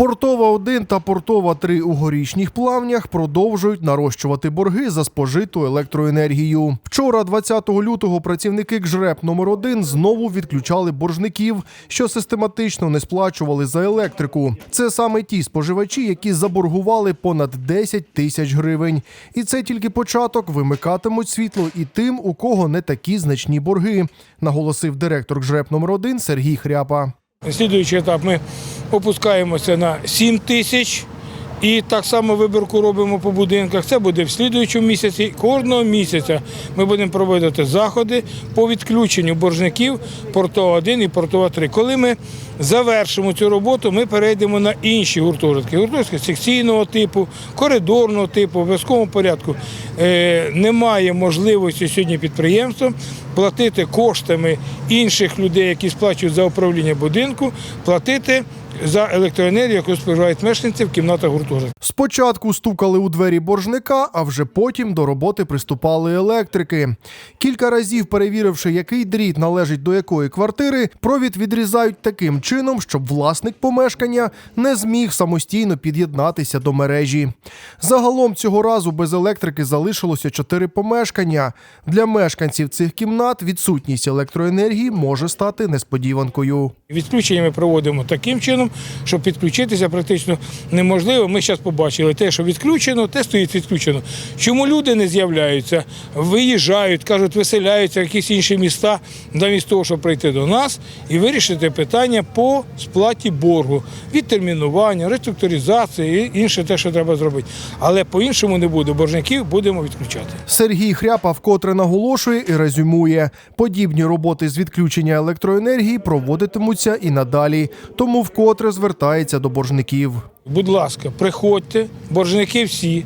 Портова 1 та Портова 3 у горішніх плавнях продовжують нарощувати борги за спожиту електроенергію. Вчора, 20 лютого, працівники КЖРЕП номер 1 знову відключали боржників, що систематично не сплачували за електрику. Це саме ті споживачі, які заборгували понад 10 тисяч гривень. І це тільки початок. Вимикатимуть світло і тим, у кого не такі значні борги, наголосив директор КЖРЕП номер 1 Сергій Хряпа. Слідуючий етап ми опускаємося на 7 тисяч. І так само вибірку робимо по будинках. Це буде в слідуючому місяці. Кожного місяця ми будемо проводити заходи по відключенню боржників Портова 1 і Портова 3. Коли ми завершимо цю роботу, ми перейдемо на інші гуртожитки. Гуртожитки секційного типу, коридорного типу, в обов'язковому порядку. Е, немає можливості сьогодні підприємствам платити коштами інших людей, які сплачують за управління будинку, платити за електроенергію, яку споживають мешканці в кімнатах гуртожитку. Спочатку стукали у двері боржника, а вже потім до роботи приступали електрики. Кілька разів перевіривши, який дріт належить до якої квартири, провід відрізають таким чином, щоб власник помешкання не зміг самостійно під'єднатися до мережі. Загалом цього разу без електрики залишилося чотири помешкання. Для мешканців цих кімнат відсутність електроенергії може стати несподіванкою. Відключення ми проводимо таким чином, щоб підключитися практично неможливо. Ми зараз побачили те, що відключено, те стоїть відключено. Чому люди не з'являються, виїжджають, кажуть, виселяються в якісь інші міста, замість того, щоб прийти до нас і вирішити питання по сплаті боргу, відтермінування, реструктуризації і інше те, що треба зробити. Але по-іншому не буде. Боржників будемо відключати. Сергій Хряпа вкотре наголошує і резюмує: подібні роботи з відключення електроенергії проводитимуться і надалі, тому вкотре звертається до боржників. Будь ласка, приходьте, боржники всі.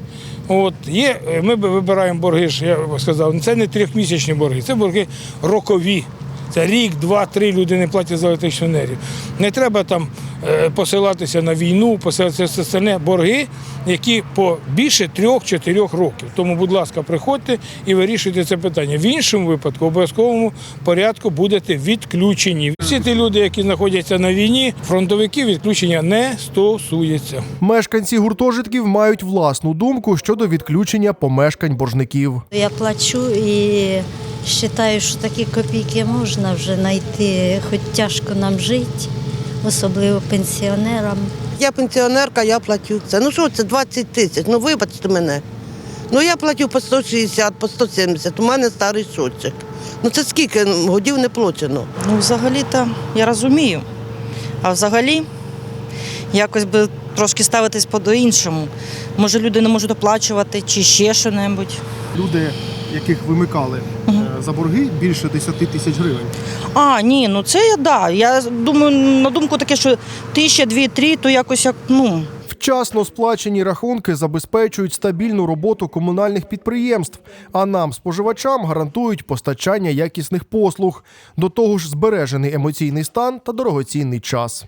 От є, е, ми би вибираємо борги, я сказав, це не трьохмісячні борги, це борги рокові. Це рік, два, три люди не платять за електричну енергію. Не треба там е, посилатися на війну, посилатися все остальне. борги, які по більше трьох-чотирьох років. Тому, будь ласка, приходьте і вирішуйте це питання. В іншому випадку, в обов'язковому порядку будете відключені. Всі ті люди, які знаходяться на війні, фронтовиків відключення не стосується. Мешканці гуртожитків мають власну думку щодо відключення помешкань боржників. Я плачу і вважаю, що такі копійки можна вже знайти, хоч тяжко нам жити, особливо пенсіонерам. Я пенсіонерка, я платю це. Ну що це 20 тисяч? Ну вибачте мене. Ну я платю по 160, по 170, у мене старий шотчик. Ну це скільки годів не плачено? Ну, взагалі-то я розумію. А взагалі якось би трошки ставитись по-іншому. Може, люди не можуть оплачувати чи ще що-небудь. Люди, яких вимикали за борги більше 10 тисяч гривень. А, ні, ну це я да. Я думаю, на думку таке, що тисяча, дві, три, то якось як, ну. Вчасно сплачені рахунки забезпечують стабільну роботу комунальних підприємств, а нам, споживачам, гарантують постачання якісних послуг. До того ж, збережений емоційний стан та дорогоцінний час.